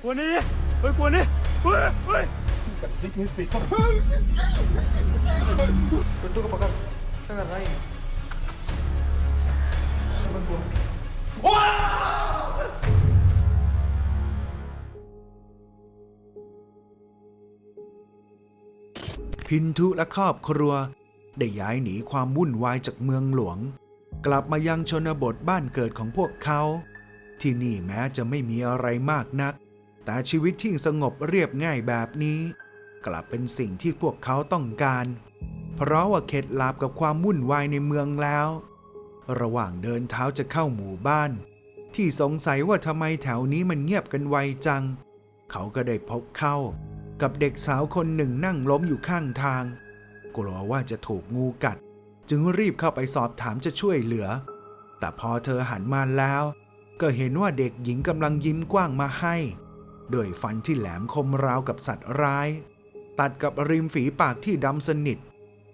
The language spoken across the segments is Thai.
Kau ni? Oi, kau ni? Oi, oi. Cara, tem que respeitar. Betul ke pakar? Saya nggak lain. –พินทุและครอบครัว ได้ย้ายหนีความวุ่นวายจากเมืองหลวง กลับมายังชนบทบ้านเกิดของพวกเขา ที่นี่แม้จะไม่มีอะไรมากนัก แต่ชีวิตที่สงบเรียบง่ายแบบนี้ กลับเป็นสิ่งที่พวกเขาต้องการ เพราะว่าเข็ดหลาบกับความวุ่นวายในเมืองแล้ว ระหว่างเดินเท้าจะเข้าหมู่บ้าน ที่สงสัยว่าทำไมแถวนี้มันเงียบกันไวจัง เขาก็ได้พบเข้า กับเด็กสาวคนหนึ่งนั่งล้มอยู่ข้างทาง กลัวว่าจะถูกงูกัด จึงรีบเข้าไปสอบถามจะช่วยเหลือ แต่พอเธอหันมาแล้ว ก็เห็นว่าเด็กหญิงกำลังยิ้มกว้างมาให้ โดยฟันที่แหลมคมราวกับสัตว์ร้าย ตัดกับริมฝีปากที่ดำสนิท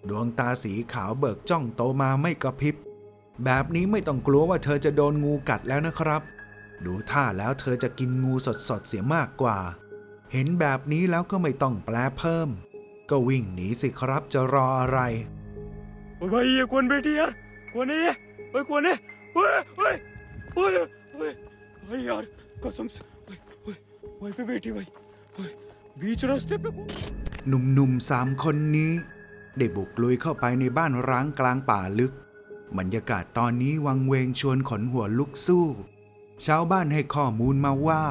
ดวงตาสีขาวเบิกจ้องโตมาไม่กระพริบ แบบนี้ไม่ต้องกลัวว่าเธอจะโดนงูกัดแล้วนะครับ ดูท่าแล้วเธอจะกินงูสดๆเสียมากกว่า เห็นแบบนี้แล้วก็ไม่ต้องแปลเพิ่ม ก็วิ่งหนีสิครับจะรออะไรไปกวนไปเดียร์กวนนี้ไปกวนนี่เฮ้ยเฮ้ยเฮ้ยเฮ้ยเฮ้ยก็สมเฮ้ยเฮ้ย वहीं पे बैठी भाई ओए, बीच रास्ते पे कौन? หนุ่มๆสามคนนี้ ได้บุกลุยเข้าไปในบ้านร้างกลางป่าลึก บรรยากาศตอนนี้วังเวงชวนขนหัวลุกสู้ ชาวบ้านให้ข้อมูลมาว่า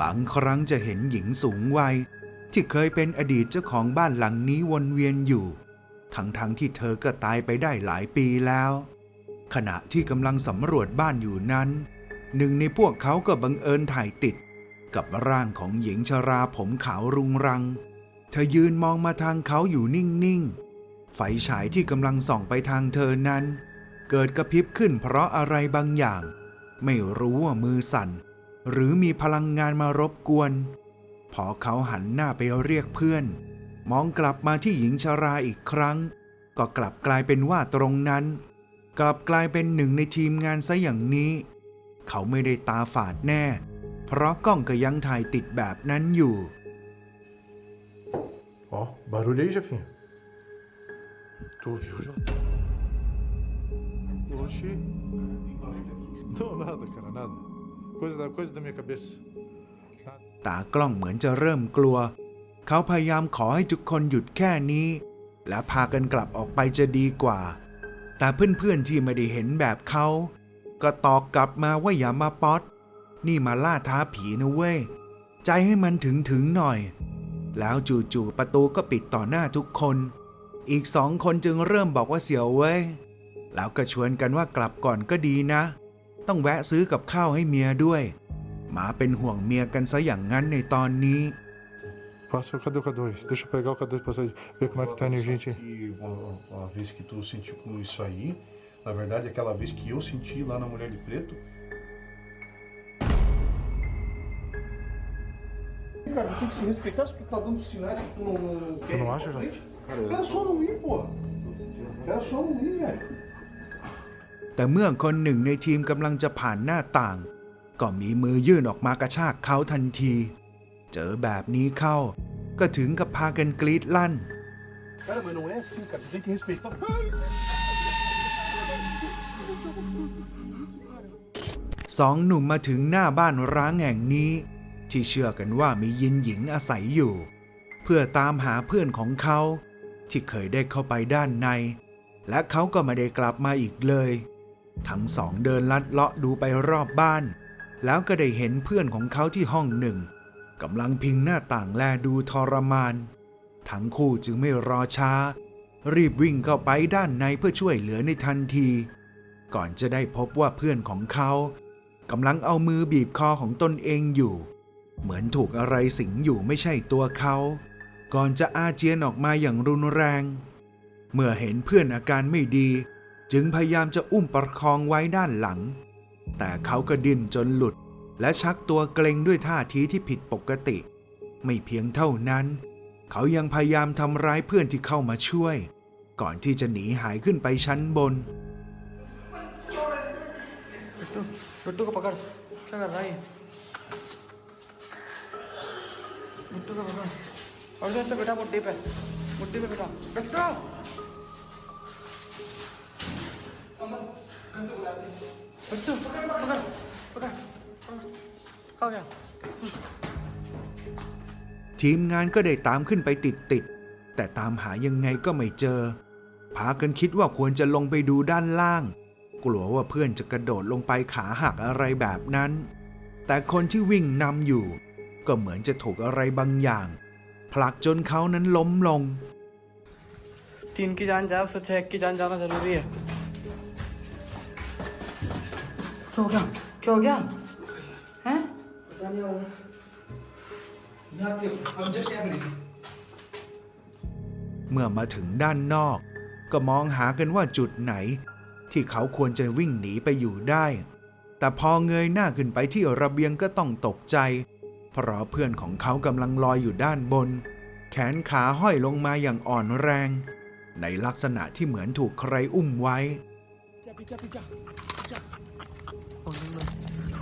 บางครั้งจะเห็นหญิงสูงวัย ที่เคยเป็นอดีตเจ้าของบ้านหลังนี้วนเวียนอยู่ ทั้งๆทที่เธอก็ตายไปได้หลายปีแล้ว ขณะที่กำลังสำรวจบ้านอยู่นั้น หนึ่งในพวกเขาก็บังเอิญถ่ายติด กับร่างของหญิงชราผมขาวรุงรัง เธอยืนมองมาทางเขาอยู่นิ่งๆ ไฟฉายที่กำลังส่องไปทางเธอนั้น เกิดกระพริบขึ้นเพราะอะไรบางอย่าง ไม่รู้ว่ามือสั่น หรือมีพลังงานมารบกวน พอเขาหันหน้าไปเรียกเพื่อน มองกลับมาที่หญิงชราอีกครั้ง ก็กลับกลายเป็นว่าตรงนั้น กลับกลายเป็นหนึ่งในทีมงานซะอย่างนี้ เขาไม่ได้ตาฝาดแน่ เพราะกล้องก็ยังถ่ายติดแบบนั้นอยู่ Ó, barulho aí, Jefinho. Tu ouviu, Jota? Oxi. Não, nada, cara, nada. Coisa da, coisa da minha cabeça. Nada. ตากล้องเหมือนจะเริ่มกลัว เขาพยายามขอให้ทุกคนหยุดแค่นี้ และพากันกลับออกไปจะดีกว่า แต่เพื่อนๆที่ไม่ได้เห็นแบบเขา ก็ตอกกลับมาว่าอย่ามาป๊อต นี่มาล่าท้าผีนะเว้ย ใจให้มันถึงถึงๆหน่อย แล้วจู่ๆประตูก็ปิดต่อหน้าทุกคน อีกสองคนจึงเริ่มบอกว่าเสียวเว้ย แล้วก็ชวนกันว่ากลับก่อนก็ดีนะ ต้องแวะซื้อกับข้าวให้เมียด้วยหมาเป็นห่วงเมียกันซะอย่างนั้นในตอนนี้ Passa, cadê o K2? Deixa eu pegar o K2 pra você ver como é que tá a energia em ti. E uma, uma vez que tu sentiu com isso aí, na verdade, aquela vez que eu senti lá na Mulher de Preto, Cara, tu tem que se respeitar se tu tá dando sinais que tu não. não Tu não acha, Jota? Era só não ir, porra. Era só não ir, velho. แต่เมื่อคนหนึ่งในทีมกำลังจะผ่านหน้าต่าง ก็มีมือยื่นออกมากระชากเขาทันที เจอแบบนี้เข้า ก็ถึงกับพากันกรีดลั่น Cara, mas não é assim, cara. Tu tem que respeitar. สองหนุ่มมาถึงหน้าบ้านร้างแห่งนี้ ที่เชื่อกันว่ามียินหญิงอาศัยอยู่ เพื่อตามหาเพื่อนของเขา ที่เคยได้เข้าไปด้านใน และเขาก็ไม่ได้กลับมาอีกเลย ทั้งสองเดินลัดเลาะดูไปรอบบ้าน แล้วก็ได้เห็นเพื่อนของเขาที่ห้องหนึ่งกำลังพิงหน้าต่างแลดูทรมาน ทั้งคู่จึงไม่รอช้า รีบวิ่งเข้าไปด้านในเพื่อช่วยเหลือในทันที ก่อนจะได้พบว่าเพื่อนของเขากำลังเอามือบีบคอของตนเองอยู่ เหมือนถูกอะไรสิงอยู่ไม่ใช่ตัวเขา ก่อนจะอาเจียนออกมาอย่างรุนแรง เมื่อเห็นเพื่อนอาการไม่ดี จึงพยายามจะอุ้มประคองไว้ด้านหลัง แต่เขาก็ดิ้นจนหลุด และชักตัวเกรงด้วยท่าทีที่ผิดปกติ ไม่เพียงเท่านั้น เขายังพยายามทำร้ายเพื่อนที่เข้ามาช่วย ก่อนที่จะหนีหายขึ้นไปชั้นบน Betul, betul ke pakar? Kau kan lain. मुट्ठी पे बैठो अर्जुन से बेटा मुट्ठी पे मुट्ठी पे बैठो बैठो बैठो पकड़ पकड़ पकड़ कहाँ गया ทีมงานก็ได้ตามขึ้นไปติดติดๆแต่ตามหายังไงก็ไม่เจอ พากันคิดว่าควรจะลงไปดูด้านล่าง กลัวว่าเพื่อนจะกระโดดลงไปขาหักอะไรแบบนั้น แต่คนที่วิ่งนำอยู่ ก็เหมือนจะถูกอะไรบางอย่าง ผลักจนเขานั้นล้มลง तीन की जान जाए उससे छह की जान जाना जरूरी है क्या हो गया क्या हो गया हैं यहाँ पे अब जब क्या करेंगे เมื่อมาถึงด้านนอก ก็มองหากันว่าจุดไหน ที่เขาควรจะวิ่งหนีไปอยู่ได้ แต่พอเงยหน้าขึ้นไปที่ระเบียงก็ต้องตกใจ เพราะเพื่อนของเขากำลังลอยอยู่ด้านบน แขนขาห้อยลงมาอย่างอ่อนแรง ในลักษณะที่เหมือนถูกใครอุ้มไว้ पीछा पीछा पीछा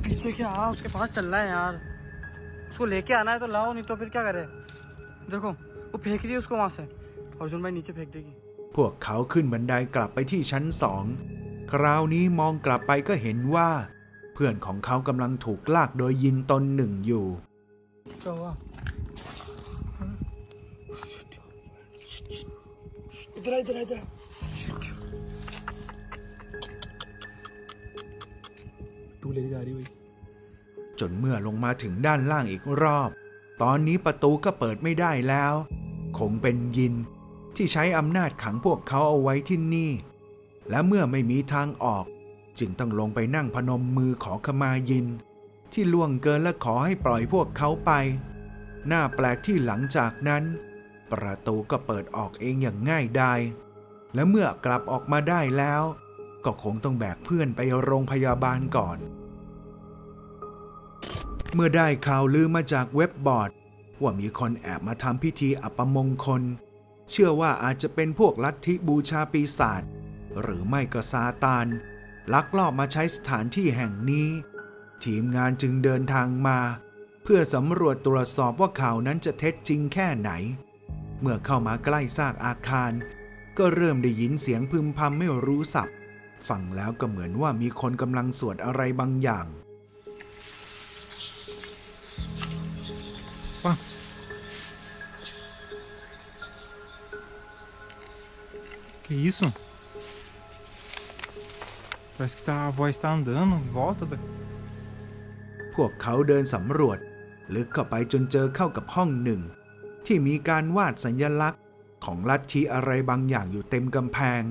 पीछे क्या आ उसके पास चल रहा है यार उसको लेके आना है तो लाओ नहीं तो फिर क्या करे देखो वो फेंक रही है उसको वहां से अर्जुन भाई नीचे फेंक देगी พวกเขาขึ้นบันไดกลับไปที่ชั้นสอง คราวนี้มองกลับไปก็เห็นว่า เพื่อนของเขากำลังถูกลากโดยยินตนหนึ่งอยู่ क्या हुआ इधर आ, इधर आ, इधर आ। तू लेके जा रही भाई จนเมื่อลงมาถึงด้านล่างอีกรอบ ตอนนี้ประตูก็เปิดไม่ได้แล้ว คงเป็นยินที่ใช้อำนาจขังพวกเขาเอาไว้ที่นี่ และเมื่อไม่มีทางออก จึงต้องลงไปนั่งพนมมือขอขมายิน ที่ล่วงเกินและขอให้ปล่อยพวกเขาไป หน้าแปลกที่หลังจากนั้น ประตูก็เปิดออกเองอย่างง่ายดายและเมื่อกลับออกมาได้แล้ว ก็คงต้องแบกเพื่อนไปโรงพยาบาลก่อน เมื่อได้ข่าวลือมาจากเว็บบอร์ด ว่ามีคนแอบมาทำพิธีอัปมงคล เชื่อว่าอาจจะเป็นพวกลัทธิบูชาปีศาจหรือไม่ก็ซาตานลักลอบมาใช้สถานที่แห่งนี้ ทีมงานจึงเดินทางมา เพื่อสำรวจตรวจสอบว่าข่าวนั้นจะเท็จจริงแค่ไหน เมื่อเข้ามาใกล้ซากอาคาร ก็เริ่มได้ยินเสียงพึมพำไม่รู้สับฟังแล้วก็เหมือนว่ามีคนกำลังสวดอะไรบางอย่าง Que isso? Parece que tá, a voz tá andando em volta da. พวกเขาเดินสำรวจลึกเข้าไปจนเจอเข้ากับห้องหนึ่ง ที่มีการวาดสัญญลักษณ์ ของลัทธิอะไรบางอย่างอยู่เต็มกำแพง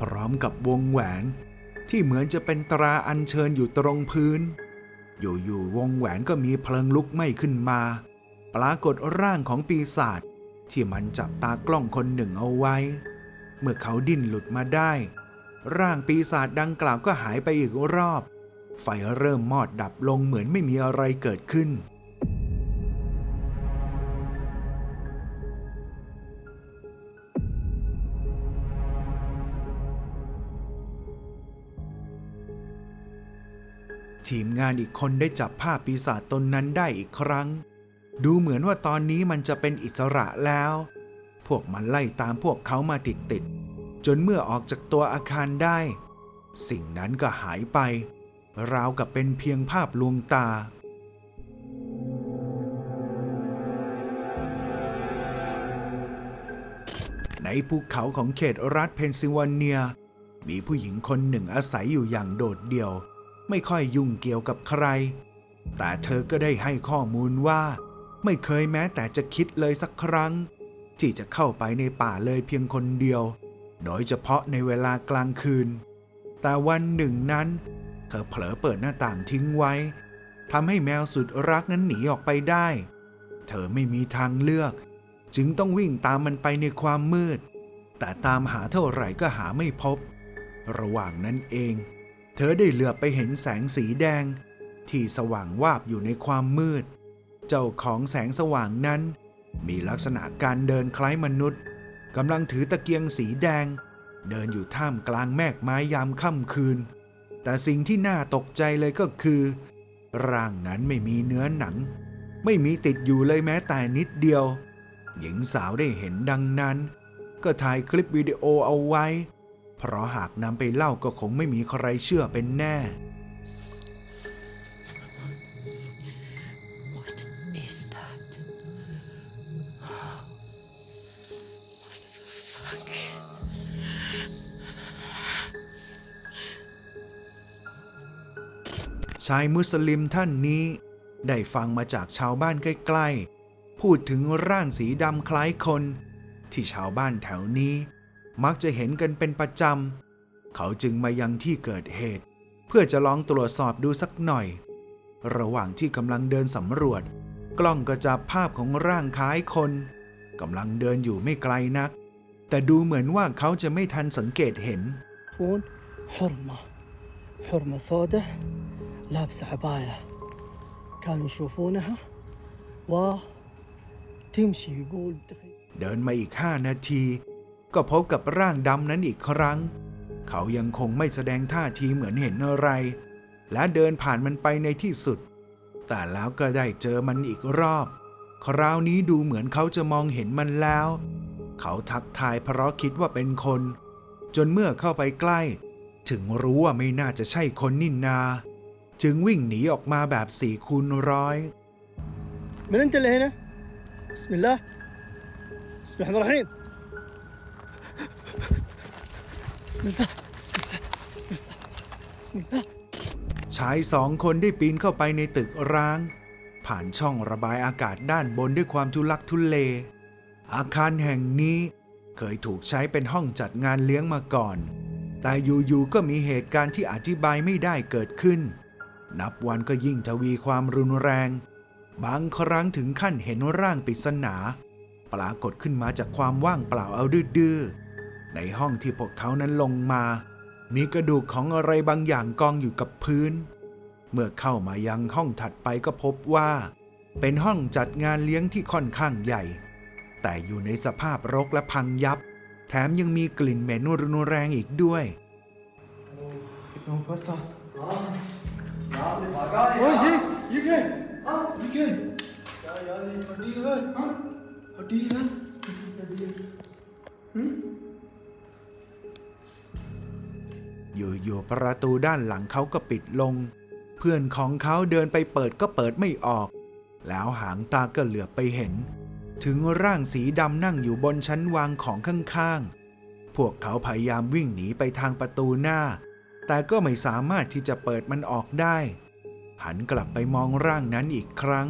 พร้อมกับวงแหวน ที่เหมือนจะเป็นตราอัญเชิญอยู่ตรงพื้น อยู่ๆวงแหวนก็มีเพลิงลุกไหม้ขึ้นมา ปรากฏร่างของปีศาจที่มันจับตากล้องคนหนึ่งเอาไว้ เมื่อเขาดิ้นหลุดมาได้ ร่างปีศาจดังกล่าวก็หายไปอีกรอบ ไฟเริ่มมอดดับลงเหมือนไม่มีอะไรเกิดขึ้น ทีมงานอีกคนได้จับภาพปีศาจตนนั้นได้อีกครั้ง ดูเหมือนว่าตอนนี้มันจะเป็นอิสระแล้ว พวกมันไล่ตามพวกเขามาติดๆจนเมื่อออกจากตัวอาคารได้ สิ่งนั้นก็หายไป ราวกับเป็นเพียงภาพลวงตา ในภูเขาของเขตรัฐเพนซิลเวเนีย มีผู้หญิงคนหนึ่งอาศัยอยู่อย่างโดดเดี่ยว ไม่ค่อยยุ่งเกี่ยวกับใคร แต่เธอก็ได้ให้ข้อมูลว่า ไม่เคยแม้แต่จะคิดเลยสักครั้ง ที่จะเข้าไปในป่าเลยเพียงคนเดียว โดยเฉพาะในเวลากลางคืน แต่วันหนึ่งนั้น เธอเผลอเปิดหน้าต่างทิ้งไว้ทำให้แมวสุดรักนั้นหนีออกไปได้ เธอไม่มีทางเลือก จึงต้องวิ่งตามมันไปในความมืด แต่ตามหาเท่าไหร่ก็หาไม่พบ ระหว่างนั้นเอง เธอได้เหลือบไปเห็นแสงสีแดง ที่สว่างวาบอยู่ในความมืด เจ้าของแสงสว่างนั้น มีลักษณะการเดินคล้ายมนุษย์กำลังถือตะเกียงสีแดง เดินอยู่ท่ามกลางแมกไม้ยามค่ำคืน แต่สิ่งที่น่าตกใจเลยก็คือ ร่างนั้นไม่มีเนื้อหนัง ไม่มีติดอยู่เลยแม้แต่นิดเดียว หญิงสาวได้เห็นดังนั้น ก็ถ่ายคลิปวิดีโอเอาไว้ เพราะหากนำไปเล่าก็คงไม่มีใครเชื่อเป็นแน่ ชายมุสลิมท่านนี้ ได้ฟังมาจากชาวบ้านใกล้ๆ พูดถึงร่างสีดำคล้ายคน ที่ชาวบ้านแถวนี้ มักจะเห็นกันเป็นประจำ เขาจึงมายังที่เกิดเหตุ เพื่อจะลองตรวจสอบดูสักหน่อย ระหว่างที่กำลังเดินสำรวจ กล้องก็จับภาพของร่างคล้ายคนกำลังเดินอยู่ไม่ไกลนัก แต่ดูเหมือนว่าเขาจะไม่ทันสังเกตเห็น يشوفون حرمة حرمة سوداء لابسة عباية كانوا يشوفونها وتمشي يقول تقريبا เดินมาอีกห้านาที ก็พบกับร่างดำนั้นอีกครั้ง เขายังคงไม่แสดงท่าทีเหมือนเห็นอะไร และเดินผ่านมันไปในที่สุด แต่แล้วก็ได้เจอมันอีกรอบ คราวนี้ดูเหมือนเขาจะมองเห็นมันแล้ว เขาทักทายเพราะคิดว่าเป็นคน จนเมื่อเข้าไปใกล้ ถึงรู้ว่าไม่น่าจะใช่คนนินนา จึงวิ่งหนีออกมาแบบสี่คูณร้อย من انت اللي هنا؟ بسم الله بسم الله الرحمن الرحيم بسم الله بسم الله بسم الله بسم الله ชายสองคนได้ปีนเข้าไปในตึกร้าง ผ่านช่องระบายอากาศด้านบนด้วยความทุลักทุเล อาคารแห่งนี้เคยถูกใช้เป็นห้องจัดงานเลี้ยงมาก่อน แต่อยู่ๆก็มีเหตุการณ์ที่อธิบายไม่ได้เกิดขึ้น นับวันก็ยิ่งทวีความรุนแรง บางครั้งถึงขั้นเห็นร่างปริศนา ปรากฏขึ้นมาจากความว่างเปล่าเอาดื้อๆในห้องที่พวกเขานั้นลงมา มีกระดูกของอะไรบางอย่างกองอยู่กับพื้น เมื่อเข้ามายังห้องถัดไปก็พบว่า เป็นห้องจัดงานเลี้ยงที่ค่อนข้างใหญ่ แต่อยู่ในสภาพรกและพังยับ แถมยังมีกลิ่นเหม็นรุนแรงอีกด้วย อยู่ๆประตูด้านหลังเขาก็ปิดลง เพื่อนของเขาเดินไปเปิดก็เปิดไม่ออก แล้วหางตาก็เหลือบไปเห็น ถึงร่างสีดำนั่งอยู่บนชั้นวางของข้างๆ พวกเขาพยายามวิ่งหนีไปทางประตูหน้า แต่ก็ไม่สามารถที่จะเปิดมันออกได้ หันกลับไปมองร่างนั้นอีกครั้ง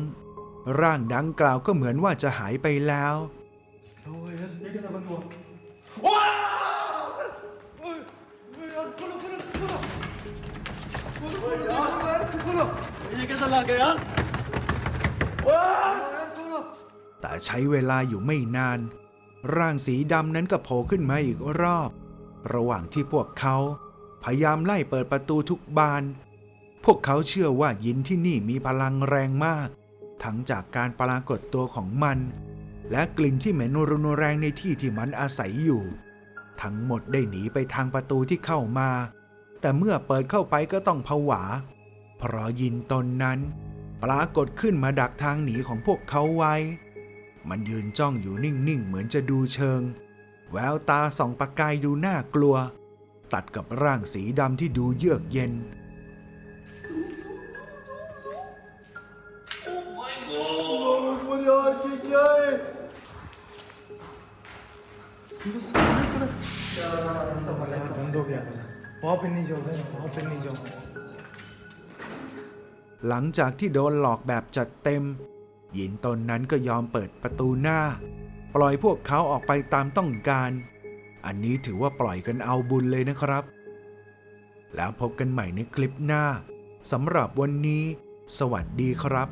ร่างดังกล่าวก็เหมือนว่าจะหายไปแล้ว แต่ใช้เวลาอยู่ไม่นาน ร่างสีดำนั้นก็โผล่ขึ้นมาอีกรอบ ระหว่างที่พวกเขา พยายามไล่เปิดประตูทุกบาน พวกเขาเชื่อว่ายินที่นี่มีพลังแรงมาก ทั้งจากการปรากฏตัวของมัน และกลิ่นที่เหม็นรุนแรงในที่ที่มันอาศัยอยู่ ทั้งหมดได้หนีไปทางประตูที่เข้ามา แต่เมื่อเปิดเข้าไปก็ต้องผวา เพราะยินตนนั้น ปรากฏขึ้นมาดักทางหนีของพวกเขาไว้ มันยืนจ้องอยู่นิ่งๆ เหมือนจะดูเชิง แววตาส่องประกายดูน่ากลัว ตัดกับร่างสีดำที่ดูเยือกเย็น หลังจากที่โดนหลอกแบบจัดเต็ม หญินตนนั้นก็ยอมเปิดประตูหน้า ปล่อยพวกเขาออกไปตามต้องการ อันนี้ถือว่าปล่อยกันเอาบุญเลยนะครับ แล้วพบกันใหม่ในคลิปหน้าสำหรับวันนี้ สวัสดีครับ